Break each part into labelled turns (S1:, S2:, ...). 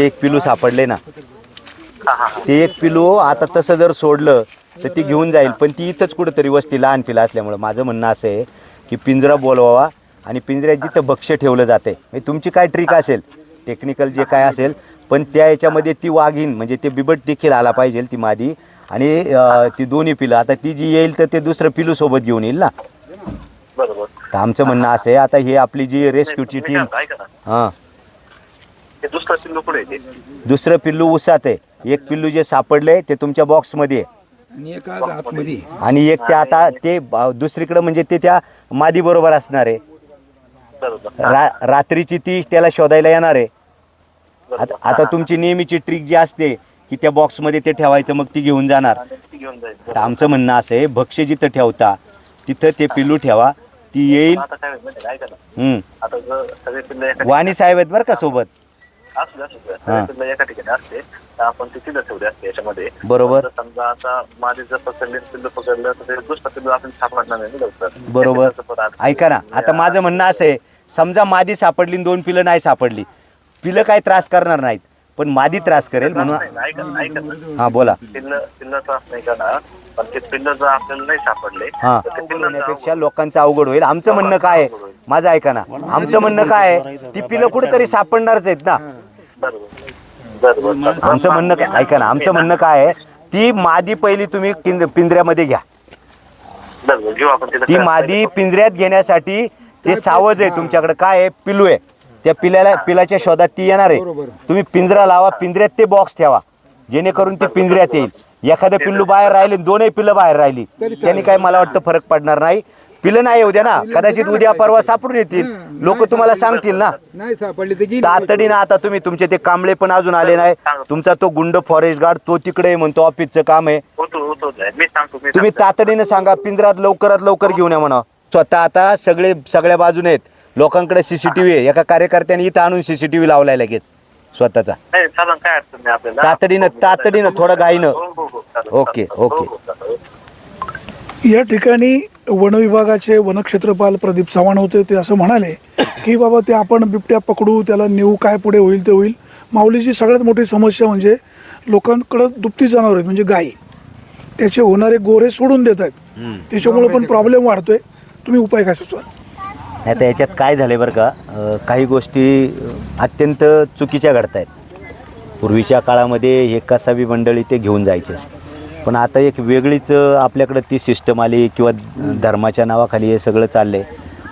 S1: ते एक पिलू सापडले ना. ते एक पिलू आता तसं जर सोडलं तर ती घेऊन जाईल. पण ती इथंच कुठंतरी वस्ती लहान पिलं असल्यामुळं माझं म्हणणं असं आहे की पिंजरा बोलवावा आणि पिंजऱ्यात जिथं भक्ष्य ठेवलं जाते म्हणजे तुमची काय ट्रिक असेल? टेक्निकल जे काय असेल पण त्या याच्यामध्ये ती वाघीण म्हणजे ते बिबट देखील आला पाहिजे ती मादी. आणि ती दोन्ही पिलं. आता ती जी येईल तर ते दुसरं पिलू सोबत घेऊन येईल ना.
S2: बरोबर.
S1: तर आमचं म्हणणं असं आहे. आता ही आपली जी रेस्क्यूची टीम हां.
S2: ते दुसरं पिल्लू कुठे येते
S1: दुसरं पिल्लू उसात आहे. एक पिल्लू जे सापडले ते तुमच्या बॉक्समध्ये आहे.
S3: आणि एका आतमध्ये.
S1: आणि एक ते आता ते ब- दुसरीकडं म्हणजे ते त्या मादी बरोबर असणार आहे.
S2: बरोबर.
S1: रा रात्रीची ती त्याला शोधायला येणार आहे. आता आता तुमची नेहमीची ट्रिक जी असते की त्या बॉक्समध्ये ते ठेवायचं मग ती घेऊन जाणार.
S2: ती घेऊन जाईल.
S1: तर आमचं म्हणणं असं आहे भक्ष्य जिथं ठेवता तिथं ते पिल्लू ठेवा ती येईल.
S2: आता काय माहिती आहे, ऐका ना
S1: हम्म.
S2: आता जर सगळे पिल्लं एका
S1: वाणी साहेब आहेत बरं का सोबत.
S2: असू दे, असू दे. सगळे पिल्लं एका ठिकाणी असते. तर आपण ते तिथं ठेवले असते याच्यामध्ये.
S1: बरोबर.
S2: समजा आता माझे जर पकडले पिल्लं पकडलं तर ते दुसरं पिल्लू आपण सापडणार नाही लवकर.
S1: बरोबर. ऐका ना आता माझं म्हणणं असं आहे समजा मादी सापडली दोन पिलं नाही सापडली. पिलं काही त्रास करणार नाहीत पण मादी त्रास करेल म्हणून. हां बोला.
S2: पिल्लं पिल्लं त्रास नाही करणार पण ते पिल्लं जर आपल्याला नाही सापडले
S1: हा. होण्यापेक्षा लोकांचं अवघड होईल. आमचं म्हणणं काय आहे? माझं ऐका ना आमचं म्हणणं काय आहे? ती पिलं कुठेतरी सापडणारच आहेत ना. आमचं म्हणणं काय? ऐका ना आमचं म्हणणं काय आहे? ती मादी पहिली तुम्ही किंद- पिंजऱ्यामध्ये घ्या.
S2: बरोबर. घेऊ आपण तिथं
S1: ती मादी पिंजऱ्यात घेण्यासाठी ते सावज आहे तुमच्याकडे. काय आहे? पिलू आहे. त्या पिल्याला पिलाच्या शोधात ती येणार आहे. तुम्ही पिंजरा लावा पिंजऱ्यात ते बॉक्स ठेवा. जेणेकरून ते पिंजऱ्यात येईल. एखादं पिल्लू बाहेर राहिले दोनही पिल्लं बाहेर राहिली. त्यांनी काय मला वाटतं फरक पडणार नाही. पिलं नाही येऊ द्या ना. कदाचित उद्या परवा सापडून येतील. लोक तुम्हाला सांगतील ना.
S3: नाही सापडली तर गेली
S1: तातडीनं आता तुम्ही तुमचे ते कांबळे पण अजून आले नाही. तुमचा तो गुंड फॉरेस्ट गार्ड तो तिकडे आहे म्हणतो ऑफिसचं काम आहे.
S2: होतो होतो मी सांगतो मी
S1: तुम्ही
S2: सांगतो.
S1: तातडीनं सांगा पिंजरात लवकरात लवकर घेऊन या म्हणा. स्वतः आता सगळे सगळ्या बाजूने आहेत. लोकांकडे सीसीटीव्ही आहे. एका कार्यकर्त्याने इथं आणून सीसीटीव्ही लावलाय लगेच. स्वतःचा.
S2: नाही चालेल काय अडचण नाही आपल्याला.
S1: तातडीनं तातडीनं थोडं घाईनं
S2: हो, हो, हो, चालेल,
S1: ओके,
S2: चालेल.
S1: ओके.
S2: हो, चालेल.
S4: या ठिकाणी वन विभागाचे वनक्षेत्रपाल प्रदीप चव्हाण होते ते असं म्हणाले की बाबा ते आपण बिबट्या पकडू त्याला नेऊ काय पुढे होईल ते होईल. माऊलीची सगळ्यात मोठी समस्या म्हणजे लोकांकडं दुपटी जनावर आहेत म्हणजे गायी त्याचे होणारे गोरे सोडून देत आहेत. त्याच्यामुळे पण प्रॉब्लेम वाढतोय. तुम्ही उपाय काय सुचवाल?
S1: आता याच्यात काय झालंय बरं का अं, काही गोष्टी अत्यंत चुकीच्या घडत आहेत पूर्वीच्या काळामध्ये हे कसाबी मंडळी ते घेऊन जायचे. पण आता एक वेगळीच आपल्याकडं ती सिस्टम आली किंवा धर्माच्या नावाखाली हे सगळं चाललंय.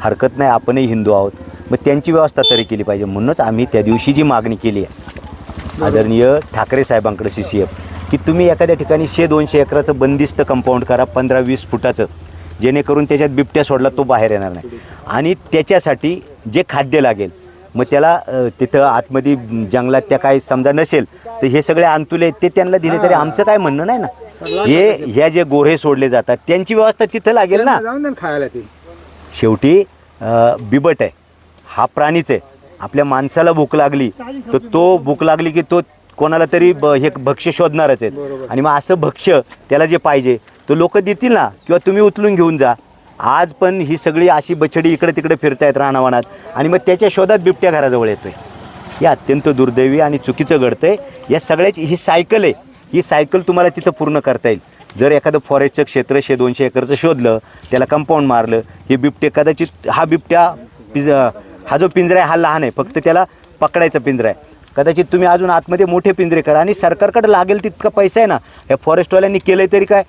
S1: हरकत नाही आपणही हिंदू आहोत. मग त्यांची व्यवस्था तरी केली पाहिजे. म्हणूनच आम्ही त्या दिवशी जी मागणी केली आहे. आदरणीय ठाकरे साहेबांकडे सी सी एफ की तुम्ही एखाद्या ठिकाणी शे दोनशे एकराचं बंदिस्त कंपाऊंड करा पंधरा वीस फुटाचं. जेणेकरून त्याच्यात बिबट्या सोडला तो बाहेर येणार नाही. आणि त्याच्यासाठी जे खाद्य लागेल मग त्याला तिथं आतमध्ये जंगलात त्या काही समजा नसेल तर हे सगळे अंतुले आहेत ते त्यांना दिले तरी आमचं काय म्हणणं नाही ना? हे ह्या जे गोरे सोडले जातात त्यांची व्यवस्था तिथं लागेल ना?
S3: जाऊन द्या ना खायला ते.
S1: शेवटी अ, बिबट आहे. हा प्राणीच आहे. आपल्या माणसाला भूक लागली तर तो भूक लागली की तो कोणाला तरी ब हे भक्ष्य शोधणारच आहेत आणि मग असं भक्ष्य त्याला जे पाहिजे तो लोक देतील ना किंवा तुम्ही उचलून घेऊन जा. आज पण ही सगळी अशी बछडी इकडे तिकडे फिरतायत रानावनात. आणि मग त्याच्या शोधात बिबट्या घराजवळ येतोय. हे अत्यंत दुर्दैवी आणि चुकीचं घडतंय. या सगळ्याची ही सायकल आहे. ही सायकल तुम्हाला तिथं पूर्ण करता येईल. जर एखादं फॉरेस्टचं क्षेत्र शे दोनशे एकरचं शोधलं त्याला कंपाऊंड मारलं हे बिबटे कदाचित हा बिबट्या पिज हा जो पिंजरा आहे हा लहान आहे फक्त त्याला पकडायचा पिंजरा आहे. कदाचित तुम्ही अजून आतमध्ये मोठे पिंजरे करा आणि सरकारकडे लागेल तितका पैसा आहे ना या फॉरेस्टवाल्यांनी केलं तरी काय?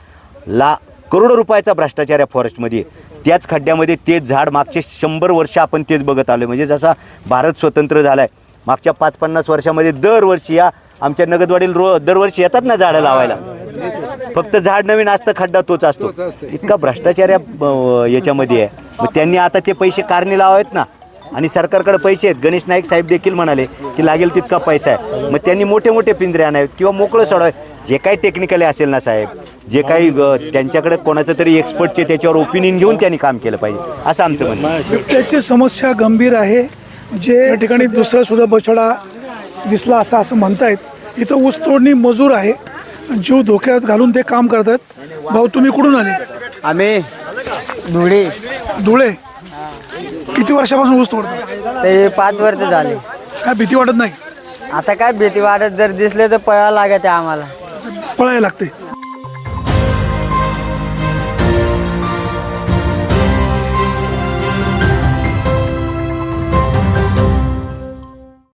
S1: ला करोडो रुपयाचा भ्रष्टाचार या फॉरेस्टमध्ये त्याच खड्ड्यामध्ये तेच झाड मागचे शंभर वर्ष आपण तेच बघत आलो म्हणजे जसा भारत स्वतंत्र झाला आहे मागच्या पाच पन्नास वर्षामध्ये दरवर्षी या आमच्या नगदवाडील रो दरवर्षी येतात ना झाडं लावायला. फक्त झाड नवीन असतं खड्डा तोच असतो. इतका भ्रष्टाचार या याच्यामध्ये आहे. मग त्यांनी आता ते पैसे कारणे लावावेत ना. आणि सरकारकडे पैसे आहेत. गणेश नाईक साहेब देखील म्हणाले की लागेल तितका पैसा आहे. मग त्यांनी मोठे मोठे पिंजरे आणावेत किंवा मोकळं सोडावे. जे काही टेक्निकली असेल ना साहेब जे काही त्यांच्याकडे कोणाचं तरी एक्सपर्टचे त्याच्यावर ओपिनियन घेऊन त्यांनी काम केलं पाहिजे. असं आमचं म्हणणं आहे.
S4: बिबट्याची समस्या गंभीर आहे. जे या ठिकाणी दुसरा सुद्धा बछडा दिसला असा असं म्हणतायत. इथं ऊस तोडणी मजूर आहे. जीव धोक्यात घालून ते काम करतात. भाऊ तुम्ही कुठून आले?
S5: आम्ही धुळे.
S4: धुळे? किती वर्षापासून ऊस तोडतात
S5: ते पाच वर्ष झाले.
S4: काय भीती वाटत नाही?
S5: आता काय भीती वाटत जर दिसले तर पळावं लागत आम्हाला.
S4: पळायला लागते.